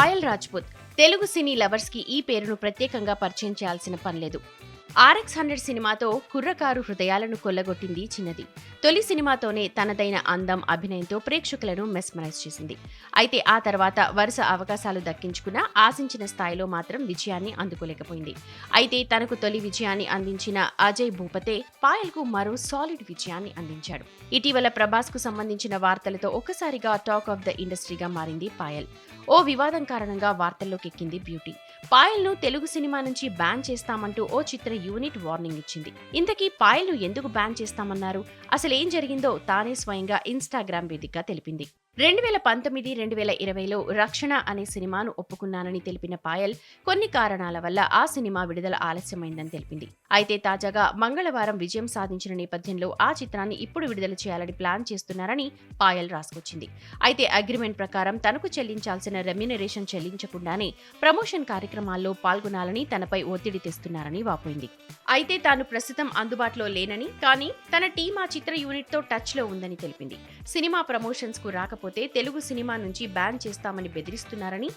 పాయల్ రాజ్పుత్. తెలుగు సినీ లవర్స్కి ఈ పేరును ప్రత్యేకంగా పరిచయం చేయాల్సిన పనిలేదు ఆర్ఎక్స్ హండ్రెడ్ సినిమాతో కుర్రకారు హృదయాలను కొల్లగొట్టింది చిన్నది. తొలి సినిమాతోనే తనదైన అందం అభినయంతో ప్రేక్షకులను మెస్మరైజ్ చేసింది. అయితే ఆ తర్వాత వరుస అవకాశాలు దక్కించుకున్న ఆశించిన స్థాయిలో మాత్రం విజయాన్ని అందుకోలేకపోయింది. అయితే తనకు తొలి విజయాన్ని అందించిన అజయ్ భూపతే పాయల్కు మరో సాలిడ్ విజయాన్ని అందించాడు. ఇటీవల ప్రభాస్కు సంబంధించిన వార్తలతో ఒక్కసారిగా టాక్ ఆఫ్ ద ఇండస్ట్రీగా మారింది పాయల్. ఓ వివాదం కారణంగా వార్తల్లోకి ఎక్కింది బ్యూటీ. పాయల్ను తెలుగు సినిమా నుంచి బ్యాన్ చేస్తామంటూ ఓ చిత్ర యూనిట్ వార్నింగ్ ఇచ్చింది. ఇంతకీ పాయల్ను ఎందుకు బ్యాన్ చేస్తామన్నారు? అసలు ఏం జరిగిందో తానే స్వయంగా ఇన్స్టాగ్రామ్ వేదికగా తెలిపింది. రెండు వేల పంతొమ్మిది రెండు వేల ఇరవైలో రక్షణ అనే సినిమాను ఒప్పుకున్నానని తెలిపిన పాయల్ కొన్ని కారణాల వల్ల ఆ సినిమా విడుదల ఆలస్యమైందని తెలిపింది. అయితే తాజాగా మంగళవారం విజయం సాధించిన నేపథ్యంలో ఆ చిత్రాన్ని ఇప్పుడు విడుదల చేయాలని ప్లాన్ చేస్తున్నారని పాయల్ రాసుకొచ్చింది. అయితే అగ్రిమెంట్ ప్రకారం తనకు చెల్లించాల్సిన రెమ్యునరేషన్ చెల్లించకుండానే ప్రమోషన్ కార్యక్రమాల్లో పాల్గొనాలని తనపై ఒత్తిడి తెస్తున్నారని వాపోయింది. అయితే తాను ప్రస్తుతం అందుబాటులో లేనని కానీ తన టీం ఆ చిత్ర యూనిట్తో టచ్లో ఉందని తెలిపింది. సినిమా ప్రమోషన్స్కు రాకపోతే తెలుగు సినిమా నుంచి బ్యాన్ చేస్తామని బెదిరిస్తున్నారని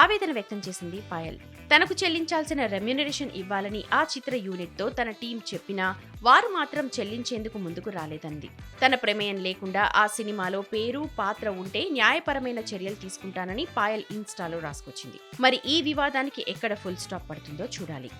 ఆవేదన వ్యక్తం చేసింది పాయల్. తనకు చెల్లించాల్సిన రెమ్యునరేషన్ ఇవ్వాలని ఆ చిత్ర యూనిట్తో తన టీం చెప్పినా వారు మాత్రం చెల్లించేందుకు ముందుకు రాలేదంది. తన ప్రమేయం లేకుండా ఆ సినిమాలో పేరు పాత్ర ఉంటే న్యాయపరమైన చర్యలు తీసుకుంటానని పాయల్ ఇన్స్టాలో రాసుకొచ్చింది. మరి ఈ వివాదానికి ఎక్కడ ఫుల్ స్టాప్ పడుతుందో చూడాలి.